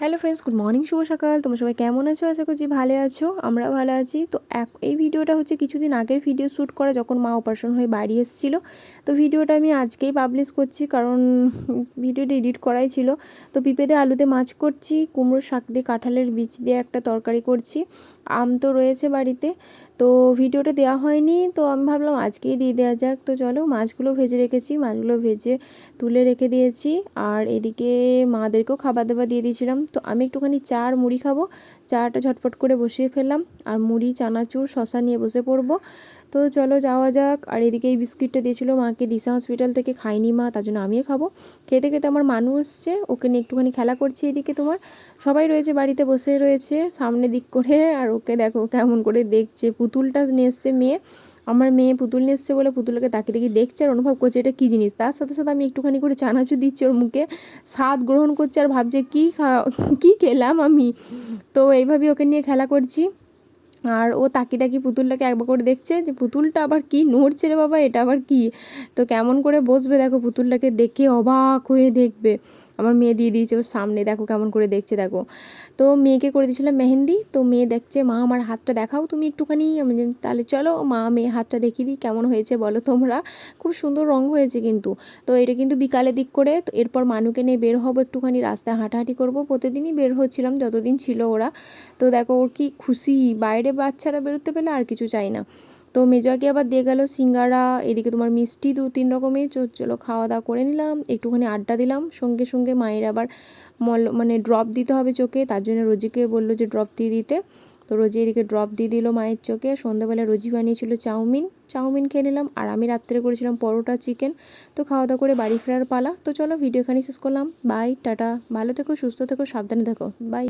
Hello friends, good morning, শুভ সকাল। তোমার সবাই কেমন আছো? আশা করছি ভালো আছো, আমরা ভালো আছি। তো এক, এই ভিডিওটা হচ্ছে কিছুদিন আগের ভিডিও শ্যুট করা যখন মা অপারেশন হয়ে বাড়ি এসেছিল। তো ভিডিওটা আমি আজকেই পাবলিশ করছি, কারণ ভিডিওটা এডিট করাই ছিল। তো পিঁপেতে আলুতে মাছ করছি কুমড়ো শাক দিয়ে, কাঁঠালের বীজ দিয়ে একটা তরকারি করছি। আম তো রয়েছে বাড়িতে। তো ভিডিওটা দেওয়া হয়নি, তো আমি ভাবলাম আজকেই দিয়ে দেওয়া যাক। তো চলো মাছগুলো ভেজে রেখেছি, মাছগুলো ভেজে তুলে রেখে দিয়েছি। আর এদিকে মাদেরকেও খাবার দাবার দিয়ে দিয়েছিলাম। তো আমি একটুখানি চা আর মুড়ি খাব। চাটা ঝটপট করে বসিয়ে ফেললাম। আর মুড়ি, চানাচুর শশা নিয়ে বসে পড়ব। তো চলো যাওয়া যাক। আর এদিকে এই বিস্কিটটা দিয়েছিলো মাকে, দিশা হসপিটাল থেকে খাইনি মা, তার জন্য আমিও খাব। খেতে খেতে আমার মানু এসছে, ওকে নিয়ে একটুখানি খেলা করছে এদিকে তোমার। সবাই রয়েছে, বাড়িতে বসে রয়েছে, সামনে দিক করে, আর ওকে দেখো কেমন করে দেখছে। পুতুলটা নিয়ে এসছে মেয়ে। আমার মেয়ে পুতুল নিয়ে এসছে বলে পুতুলকে তাকে দেখি দেখছে আর অনুভব করছে এটা কী জিনিস। তার সাথে সাথে আমি একটুখানি করে চানাচু দিচ্ছি ওর মুখে। স্বাদ গ্রহণ করছে আর ভাবছে কী খা কী খেলাম আমি। তো এইভাবেই ওকে নিয়ে খেলা করছি। আর ও তাকি তাকি পুতুলটাকে একবার করে দেখছে যে পুতুলটা আবার কি নড়ছে রে বাবা, এটা আবার কি? তো কেমন করে বসবে দেখো পুতুলটাকে দেখে অবাক হয়ে দেখবে। আমার মেয়ে দিয়ে দিয়েছে ওর সামনে দেখো কেমন করে দেখছে, দেখো। তো মেয়েকে করে দিয়েছিলাম মেহেন্দি, তো মেয়ে দেখছে, মা, আমার হাতটা দেখাও তুমি একটুখানি। তাহলে চলো, মা, মেয়ে, হাতটা দেখিয়ে দিই, কেমন হয়েছে বলো তোমরা। খুব সুন্দর রঙ হয়েছে কিন্তু। তো এটা কিন্তু বিকালে দিক করে, তো এরপর মানুকে নিয়ে বের হব একটুখানি রাস্তায় হাঁটাহাঁটি করব। প্রতিদিনই বের হচ্ছিলাম, যতদিন ছিল ওরা। তো দেখো, ওর কি খুশি? বাইরে বাচ্চারা বেরোতে পেলে আর কিছু চাই না। তো মেজোয়াকে আবার দিয়ে গেল সিঙ্গারা, এদিকে তোমার মিষ্টি দু তিন রকমের। চলো খাওয়া দাওয়া করে নিলাম, একটুখানি আড্ডা দিলাম। সঙ্গে সঙ্গে মায়ের আবার মল মানে ড্রপ দিতে হবে চোখে, তার জন্য রোজিকে বলল যে ড্রপ দিয়ে দিতে। তো রোজি এদিকে ড্রপ দিয়ে দিল মায়ের চোখে। সন্ধ্যাবেলা রোজি বানিয়েছিল চাউমিন। চাউমিন খেয়ে নিলাম, আর আমি রাত্রে করেছিলাম পরোটা, চিকেন। তো খাওয়া দাওয়া করে বাড়ি ফেরার পালা। তো চলো ভিডিও এখানে শেষ করলাম। বাই টাটা। ভালো থেকো, সুস্থ থেকো, সাবধানে থেকো। বাই